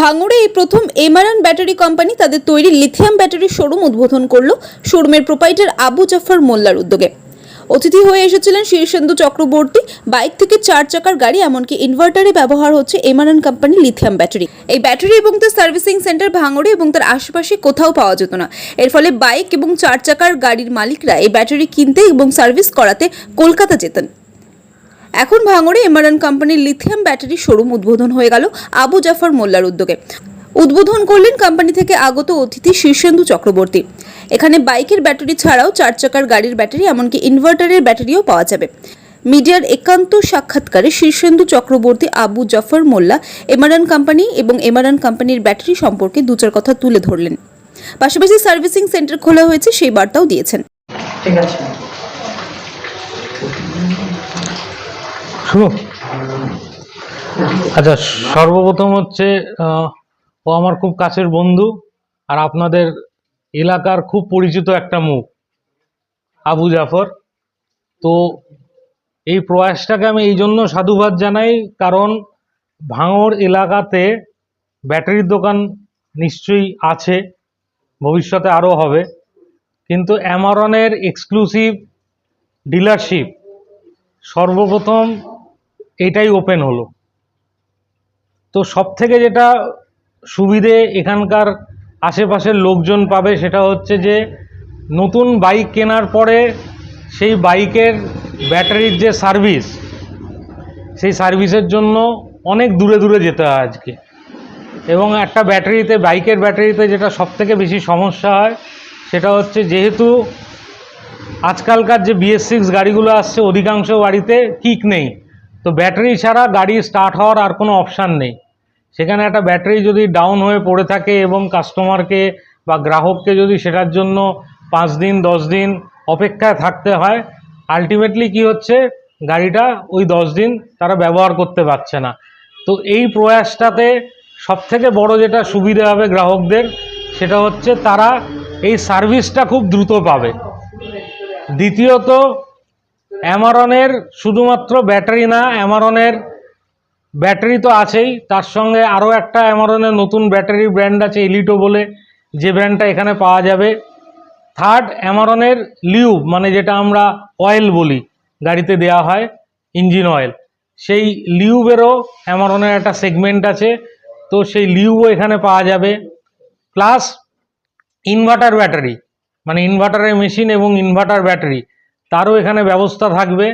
ভাঙড়ে এই প্রথম এমআরএন ব্যাটারি কোম্পানি তাদের তৈরি লিথিয়াম ব্যাটারির শোরুম উদ্বোধন করল শোরুমের প্রোপাইটার আবু জাফর মোল্লার উদ্যোগে। অতিথি হয়ে এসেছিলেন শীর্ষেন্দু চক্রবর্তী, বাইক থেকে চার চাকার গাড়ি, এমনকি ইনভার্টারে ব্যবহার হচ্ছে এমআরএন কোম্পানি লিথিয়াম ব্যাটারি। এই ব্যাটারি এবং তার সার্ভিসিং সেন্টার ভাঙড়ে এবং তার আশেপাশে কোথাও পাওয়া যেত না। এর ফলে বাইক এবং চার চাকার গাড়ির মালিকরা এই ব্যাটারি কিনতে এবং সার্ভিস করাতে কলকাতা যেতেন। এখন ভাঙড়ে এমআরএন কোম্পানির লিথিয়াম ব্যাটারি শোরুম উদ্বোধন হয়ে গেল আবু জাফর মোল্লার উদ্যোগে। উদ্বোধন করলেন কোম্পানি থেকে আগত অতিথি শীর্ষেন্দু চক্রবর্তী। এখানে বাইকের ব্যাটারি ছাড়াও চার চাকার গাড়ির ব্যাটারি, এমনকি ইনভার্টারের ব্যাটারিও পাওয়া যাবে। মিডিয়ার একান্ত সাক্ষাৎকারে শীর্ষেন্দু চক্রবর্তী আবু জাফর মোল্লা এমআরএন কোম্পানি এবং এমআরএন কোম্পানির ব্যাটারি সম্পর্কে দু চার কথা তুলে ধরলেন। পাশাপাশি সার্ভিসিং সেন্টার খোলা হয়েছে, সেই বার্তাও দিয়েছেন। ঠিক আছে। শুনো আচ্ছা সর্বপ্রথম হচ্ছে ও আমার খুব কাছের বন্ধু আর আপনাদের এলাকার খুব পরিচিত একটা মুখ, আবু জাফর। তো এই প্রয়াসটাকে আমি এই জন্য সাধুবাদ জানাই, কারণ ভাঙড় এলাকাতে ব্যাটারির দোকান নিশ্চয়ই আছে, ভবিষ্যতে আরও হবে। কিন্তু অ্যামারনের এক্সক্লুসিভ ডিলারশিপ সর্বপ্রথম এটাই ওপেন হলো। তো সব থেকে যেটা সুবিধে এখানকার আশেপাশের লোকজন পাবে সেটা হচ্ছে যে, নতুন বাইক কেনার পরে সেই বাইকের ব্যাটারির যে সার্ভিস সেই সার্ভিসের জন্য অনেক দূরে দূরে যেতে হয় আজকে। এবং একটা ব্যাটারিতে বাইকের ব্যাটারিতে যেটা সব থেকে বেশি সমস্যা হয়, সেটা হচ্ছে যেহেতু আজকালকার যে বিএস সিক্স গাড়িগুলো আসছে, অধিকাংশ গাড়িতে কিক নেই। তো ব্যাটারি ছাড়া গাড়ি স্টার্ট হওয়ার আর কোনো অপশান নেই। সেখানে একটা ব্যাটারি যদি ডাউন হয়ে পড়ে থাকে এবং কাস্টমারকে বা গ্রাহককে যদি সেটার জন্য পাঁচ দিন, দশ দিন অপেক্ষায় থাকতে হয় আলটিমেটলি কি হচ্ছে? গাড়িটা ওই দশ দিন তারা ব্যবহার করতে পারছে না। তো এই প্রয়াসটাতে সবথেকে বড় যেটা সুবিধা হবে গ্রাহকদের, সেটা হচ্ছে তারা এই সার্ভিসটা খুব দ্রুত পাবে। দ্বিতীয়ত অ্যামারনের শুধুমাত্র ব্যাটারি না, অ্যামারনের ব্যাটারি তো আছেই। তার সঙ্গে আরও একটা অ্যামারনের নতুন ব্যাটারি ব্র্যান্ড আছে এলিটো বলে, যে ব্র্যান্ডটা এখানে পাওয়া যাবে। থার্ড অ্যামারনের লিউব মানে যেটা আমরা অয়েল বলি, গাড়িতে দেওয়া হয়, ইঞ্জিন অয়েল। সেই লিউবেরও অ্যামারনের একটা সেগমেন্ট আছে, তো সেই লিউবও এখানে পাওয়া যাবে। প্লাস ইনভার্টার ব্যাটারি মানে ইনভার্টারের মেশিন এবং ইনভার্টার ব্যাটারি। তারও এখানে ব্যবস্থা থাকবে।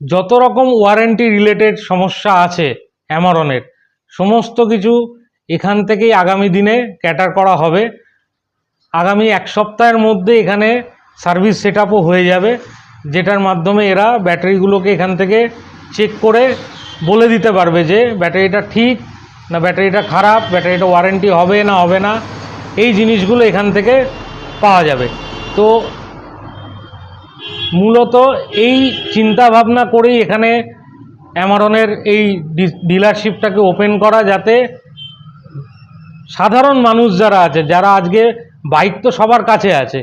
যত রকম ওয়ারেন্টি রিলেটেড সমস্যা আছে অ্যামারনের সমস্ত কিছু এখান থেকেই আগামী দিনে ক্যাটার করা হবে। আগামী এক সপ্তাহের মধ্যে এখানে সার্ভিস সেট হয়ে যাবে, যেটার মাধ্যমে এরা ব্যাটারিগুলোকে এখান থেকে চেক করে বলে দিতে পারবে যে ব্যাটারিটা ঠিক না ব্যাটারিটা খারাপ ব্যাটারিটা ওয়ারেন্টি হবে না হবে না। এই জিনিসগুলো এখান থেকে পাওয়া যাবে। তো মূলত এই চিন্তা ভাবনা করেই এখানে অ্যামারনের এই ডিলারশিপটাকে ওপেন করা যাতে সাধারণ মানুষ যারা আছে, যারা আজকে বাইক তো সবার কাছে আছে,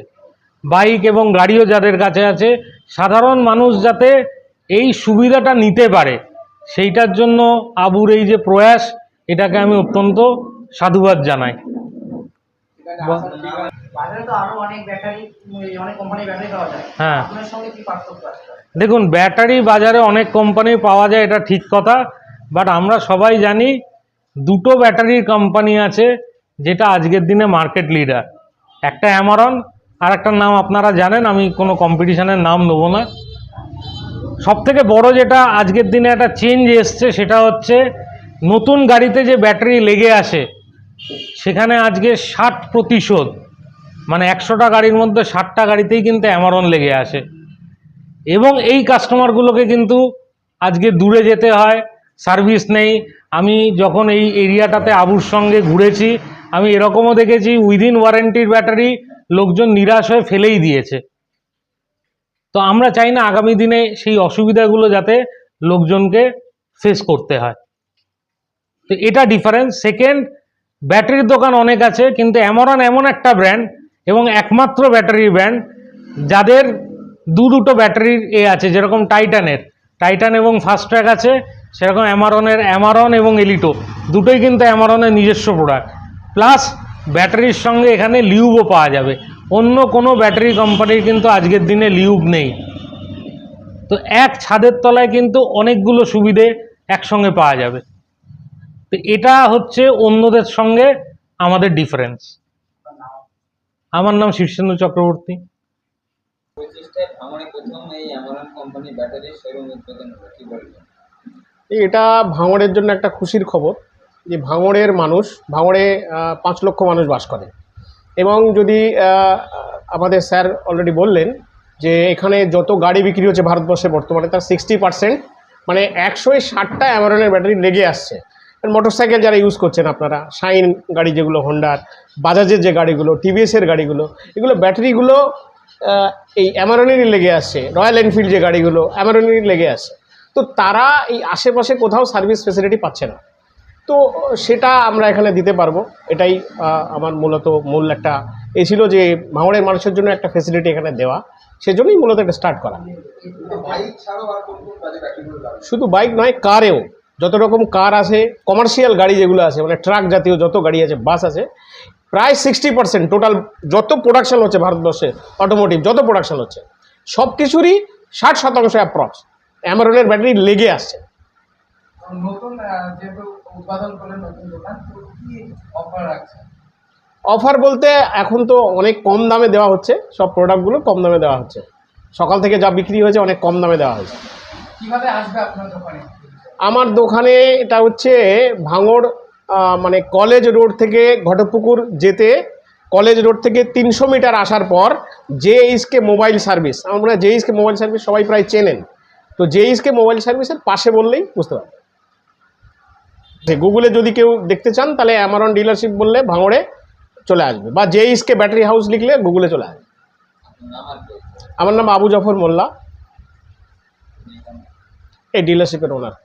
বাইক এবং গাড়িও যাদের কাছে আছে, সাধারণ মানুষ যাতে এই সুবিধাটা নিতে পারে, সেইটার জন্য আবুর এই যে প্রয়াস, এটাকে আমি অত্যন্ত সাধুবাদ জানাই। হ্যাঁ। দেখুন ব্যাটারি বাজারে অনেক কোম্পানি পাওয়া যায় এটা ঠিক কথা। বাট আমরা সবাই জানি দুটো ব্যাটারির কোম্পানি আছে যেটা আজকের দিনে মার্কেট লিডার একটা অ্যামারন আর একটা নাম আপনারা জানেন আমি কোনো কম্পিটিশনের নাম নেব না। সব থেকে বড় যেটা আজকের দিনে একটা চেঞ্জ এসছে সেটা হচ্ছে নতুন গাড়িতে যে ব্যাটারি লেগে আসে সেখানে আজকে ষাট প্রতিশোধ মানে একশোটা গাড়ির মধ্যে ষাটটা গাড়িতেই কিন্তু অ্যামারন লেগে আসে। এবং এই কাস্টমারগুলোকে কিন্তু আজকে দূরে যেতে হয় সার্ভিস নেই। আমি যখন এই এরিয়াটাতে আবুর সঙ্গে ঘুরেছি, আমি এরকমও দেখেছি উইদিন ওয়ারেন্টির ব্যাটারি লোকজন নিরাশ হয়ে ফেলেই দিয়েছে। তো আমরা চাই না আগামী দিনে সেই অসুবিধাগুলো যাতে লোকজনকে ফেস করতে হয়। তো এটা ডিফারেন্স সেকেন্ড ব্যাটারির দোকান অনেক আছে, কিন্তু অ্যামরন এমন একটা ব্র্যান্ড এবং একমাত্র ব্যাটারির ব্র্যান্ড যাদের দু দুটো ব্যাটারির এ আছে, যেরকম টাইটানের টাইটান এবং ফাস্ট ট্র্যাক আছে, সেরকম অ্যামারনের অ্যামারন এবং এলিটো দুটোই কিন্তু অ্যামারনের নিজস্ব প্রোডাক্ট প্লাস ব্যাটারির সঙ্গে এখানে লিউবও পাওয়া যাবে। অন্য কোনো ব্যাটারি কোম্পানির কিন্তু আজকের দিনে লিউব নেই। তো এক ছাদের তলায় কিন্তু অনেকগুলো সুবিধে একসঙ্গে পাওয়া যাবে। তো এটা হচ্ছে অন্যদের সঙ্গে আমাদের ডিফারেন্স আমার নাম শীর্ষেন্দু চক্রবর্তী। এটা ভাঙড়ের জন্য একটা খুশির খবর যে ভাঙড়ের মানুষ, ভাঙড়ে পাঁচ লক্ষ মানুষ বাস করে। এবং যদি আমাদের স্যার অলরেডি বললেন যে এখানে যত গাড়ি বিক্রি হচ্ছে ভারতবর্ষে বর্তমানে, তার সিক্সটি পার্সেন্ট মানে একশোয় ষাটটা অ্যামারনের ব্যাটারি লেগে আসছে। মোটর সাইকেল যারা ইউজ করছেন আপনারা শাইন গাড়ি যেগুলো হোন্ডার বাজাজের যে গাড়িগুলো টিভিএসের গাড়িগুলো এগুলো ব্যাটারিগুলো এই অ্যামারনেরই লেগে আসছে রয়্যাল এনফিল্ড যে গাড়িগুলো অ্যামারনেরই লেগে আসছে তো তারা এই আশেপাশে কোথাও সার্ভিস ফেসিলিটি পাচ্ছে না। তো সেটা আমরা এখানে দিতে পারব। এটাই আমার মূলত মূল একটা এ ছিল যে ভাঙড়ের মানুষের জন্য একটা ফেসিলিটি এখানে দেওয়া। সেজন্যই মূলত এটা স্টার্ট করা। শুধু বাইক নয় কারেও যত রকম কার আছে কমার্শিয়াল গাড়ি যেগুলো আছে মানে ট্রাক জাতীয় যত গাড়ি আছে বাস আছে প্রায় সিক্সটি পার্সেন্ট টোটাল যত প্রোডাকশান হচ্ছে ভারতবর্ষে অটোমোটিভ যত প্রোডাকশান হচ্ছে সব কিছুরই ষাট শতাংশ অ্যাপ্রক্স অ্যামারনের ব্যাটারি লেগে আসছে। অফার অফার বলতে এখন তো অনেক কম দামে দেওয়া হচ্ছে সব প্রোডাক্টগুলো কম দামে দেওয়া হচ্ছে। সকাল থেকে যা বিক্রি হয়েছে অনেক কম দামে দেওয়া হয়েছে। কীভাবে আসবে আপনার দোকানে? আমার দোকানে এটা হচ্ছে ভাঙড় মানে কলেজ রোড থেকে ঘটপুকুর যেতে, কলেজ রোড থেকে তিনশো মিটার আসার পর জে জেইসকে মোবাইল সার্ভিস। আমার মনে হয় জে জেইসকে মোবাইল সার্ভিস সবাই প্রায় চেনেন। তো জে জেইসকে মোবাইল সার্ভিসের পাশে বললেই বুঝতে পারবেন। যে গুগলে যদি কেউ দেখতে চান, তাহলে অ্যামারন ডিলারশিপ বললে ভাঙড়ে চলে আসবে বা জেইসকে ব্যাটারি হাউস লিখলে গুগলে চলে আসবে। আমার নাম আবু জাফর মোল্লা। এই ডিলারশিপের ওনার